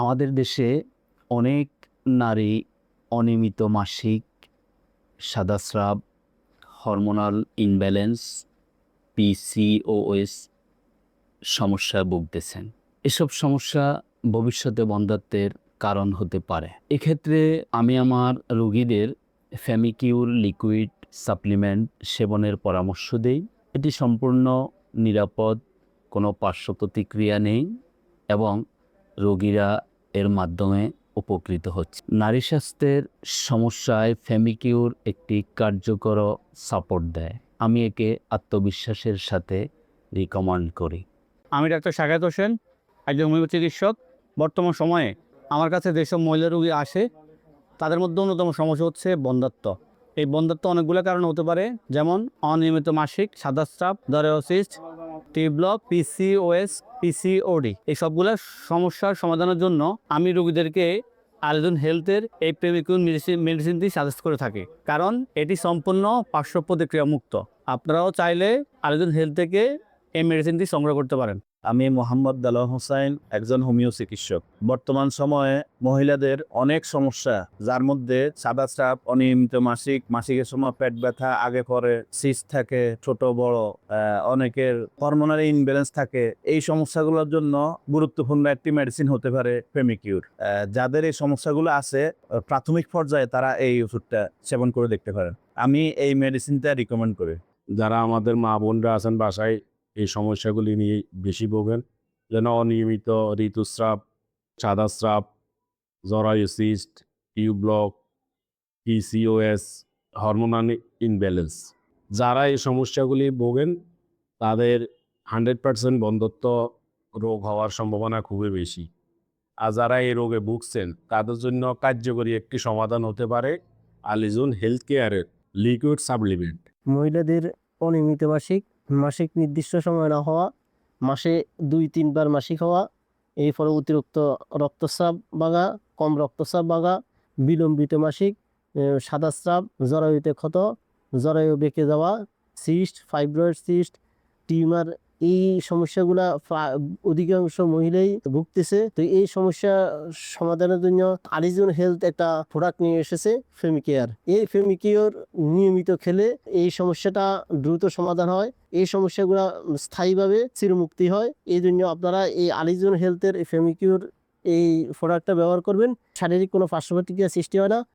আমাদের দেশে অনেক নারী অনিয়মিত মাসিক সাদাস্রাব, হরমোনাল ইনব্যালেন্স পিসিওএস সমস্যায় ভুগতেছেন। এসব সমস্যা ভবিষ্যতে বন্ধাত্বের কারণ হতে পারে। এক্ষেত্রে আমি আমার রোগীদের ফ্যামিকিউর লিকুইড সাপ্লিমেন্ট সেবনের পরামর্শ দেই। এটি সম্পূর্ণ নিরাপদ, কোনো পার্শ্ব প্রতিক্রিয়া নেই এবং রোগীরা এর মাধ্যমে উপকৃত হচ্ছে। নারী স্বাস্থ্যের সমস্যায় ফ্যামিকিউর একটি কার্যকর সাপোর্ট দেয়। আমি একে আত্মবিশ্বাসের সাথে রিকমেন্ড করি। আমি ডাক্তার শাকাত হোসেন, একজন হোমিও চিকিৎসক। বর্তমান সময়ে আমার কাছে যেসব মহিলা রোগী আসে, তাদের মধ্যে অন্যতম সমস্যা হচ্ছে বন্ধাত্ব এই বন্ধাত্ব অনেকগুলো কারণ হতে পারে, যেমন অনিয়মিত মাসিক সাদাস্রাব দরেওসিস্ট টি ব্লক পিসিওএস পিসিওডি এই সবগুলো সমস্যার সমাধানের জন্য আমি রোগীদেরকে আলেজন হেলথের এই প্রেমিকুন মেডিসিন মেডিসিনটি সাজেস্ট করে থাকি। কারণ এটি সম্পূর্ণ পার্শ্ব প্রতিক্রিয়া মুক্ত আপনারাও চাইলে আলেজন হেলথ থেকে এই মেডিসিনটি সংগ্রহ করতে পারেন। আমি মোহাম্মদ দালা হোসাইন একজন হোমিও চিকিৎসক। বর্তমান সময়ে মহিলাদের অনেক সমস্যা, যার মধ্যে সাদা স্রাব, অনিয়মিত মাসিক, মাসিকের সময় পেট ব্যথা, আগে পরে সিস থাকে, ছোট, বড় অনেকের হরমোনারি ইনব্যালেন্স থাকে। এই সমস্যাগুলোর জন্য গুরুত্বপূর্ণ একটি মেডিসিন হতে পারে ফেমিকিউর যাদের এই সমস্যাগুলো আছে, প্রাথমিক পর্যায়ে তারা এই ওষুধটা সেবন করে দেখতে পারেন। আমি এই মেডিসিনটা রিকমেন্ড করি। যারা আমাদের মা বোনরা আছেন বাসায় এই সমস্যাগুলি নিয়ে বেশি ভোগেন। যেন অনিয়মিত ঋতুস্রাব, সাদাস্রাব জরায়ুসিস্ট tube block PCOS hormonal imbalance যারা এই সমস্যাগুলি ভোগেন, তাদের হান্ড্রেড পার্সেন্ট বন্ধত্ব রোগ হওয়ার সম্ভাবনা খুবই বেশি। আর যারা এই রোগে ভুগছেন, তাদের জন্য কার্যকরী একটি সমাধান হতে পারে আলিজুন হেলথ কেয়ারের লিকুইড সাপ্লিমেন্ট মহিলাদের অনিয়মিত মাসিক মাসিক নির্দিষ্ট সময় না হওয়া, মাসে দুই, তিনবার মাসিক হওয়া এই ফলে অতিরিক্ত রক্তস্রাব বাগা কম রক্তস্রাব বাগা বিলম্বিত মাসিক সাদা স্রাব জরায়ুতে ক্ষত, জরায়ু বেঁকে যাওয়া, সিস্ট, ফাইব্রয়েড সিস্ট, টিউমার এই সমস্যাগুলা অধিকাংশ মহিলাই ভুগতেছে। তো এই সমস্যা সমাধানের জন্য আরিজন হেলথ একটা প্রোডাক্ট নিয়ে এসেছে ফেমিকেয়ার এই ফেমিকেয়ার নিয়মিত খেলে এই সমস্যাটা দ্রুত সমাধান হয়। এই সমস্যাগুলো স্থায়ীভাবে চিরমুক্তি হয়। এই জন্য আপনারা এই আলিজন হেলথের ফেমিকিউর এই প্রোডাক্টটা ব্যবহার করবেন। শারীরিক কোনো পার্শ্ব প্রতিক্রিয়া সৃষ্টি হয় না।